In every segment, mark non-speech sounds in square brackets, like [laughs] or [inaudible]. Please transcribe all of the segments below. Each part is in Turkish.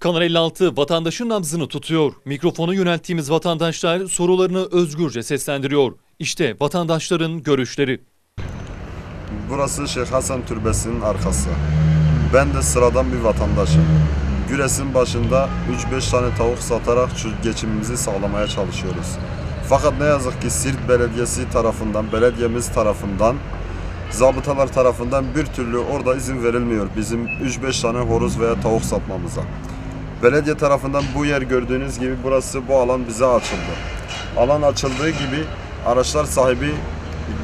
Kanal 56 vatandaşın nabzını tutuyor. Mikrofonu yönelttiğimiz vatandaşlar sorularını özgürce seslendiriyor. İşte vatandaşların görüşleri. Burası Şeyh Hasan Türbesi'nin arkası. Ben de sıradan bir vatandaşım. Güres'in başında 3-5 tane tavuk satarak geçimimizi sağlamaya çalışıyoruz. Fakat ne yazık ki Sirt Belediyesi tarafından, belediyemiz tarafından, zabıtalar tarafından bir türlü orada izin verilmiyor bizim 3-5 tane horoz veya tavuk satmamıza. Belediye tarafından bu yer gördüğünüz gibi burası bu alan bize açıldı. Alan açıldığı gibi araçlar sahibi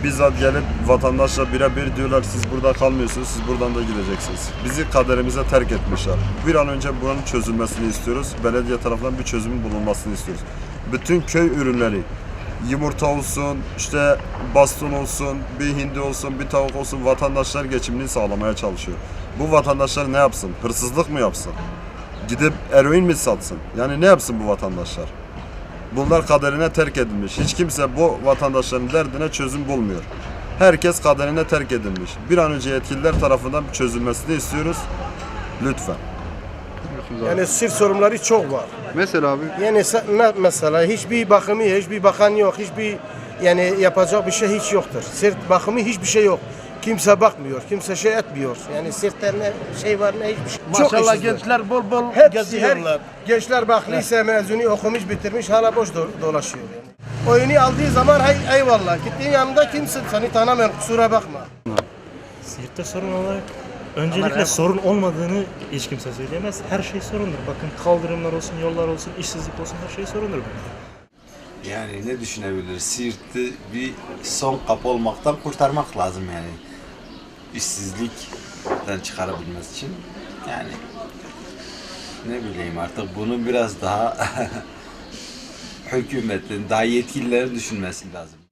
bizzat gelip vatandaşla birebir diyorlar siz burada kalmıyorsunuz, siz buradan da gideceksiniz. Bizi kaderimize terk etmişler. Bir an önce buranın çözülmesini istiyoruz. Belediye tarafından bir çözümün bulunmasını istiyoruz. Bütün köy ürünleri, yumurta olsun, işte baston olsun, bir hindi olsun, bir tavuk olsun vatandaşlar geçimini sağlamaya çalışıyor. Bu vatandaşlar ne yapsın? Hırsızlık mı yapsın? Gidip eroin mi satsın? Yani ne yapsın bu vatandaşlar? Bunlar kaderine terk edilmiş. Hiç kimse bu vatandaşların derdine çözüm bulmuyor. Herkes kaderine terk edilmiş. Bir an önce yetkililer tarafından bir çözülmesini istiyoruz. Lütfen. Yani sır sorunları çok var. Mesela abi Yani ne mesela hiçbir bakımı, hiçbir bakan yok, hiçbir yani yapacak bir şey hiç yoktur. Sırt bakımı hiçbir şey yok. Kimse bakmıyor, kimse şey etmiyor. Yani sırtta ne şey var ne hiçbir şey. Çok Maşallah işsizler. gençler bol bol Hepsi her geziyorlar. gençler bak lise mezunu okumuş bitirmiş hala boş do- dolaşıyor yani. Oyunu aldığı zaman hay eyvallah. Gittiğin yanında kimsin seni tanımıyorum kusura bakma. Siirt'te sorun olarak öncelikle sorun olmadığını hiç kimse söyleyemez. Her şey sorundur. Bakın kaldırımlar olsun, yollar olsun, işsizlik olsun her şey sorundur bence. Yani ne düşünebiliriz? Siirt'i bir son kapı olmaktan kurtarmak lazım yani. İşsizlikten çıkarabilmesi için. Yani ne bileyim artık bunu biraz daha [laughs] hükümetin, daha yetkililerin düşünmesi lazım.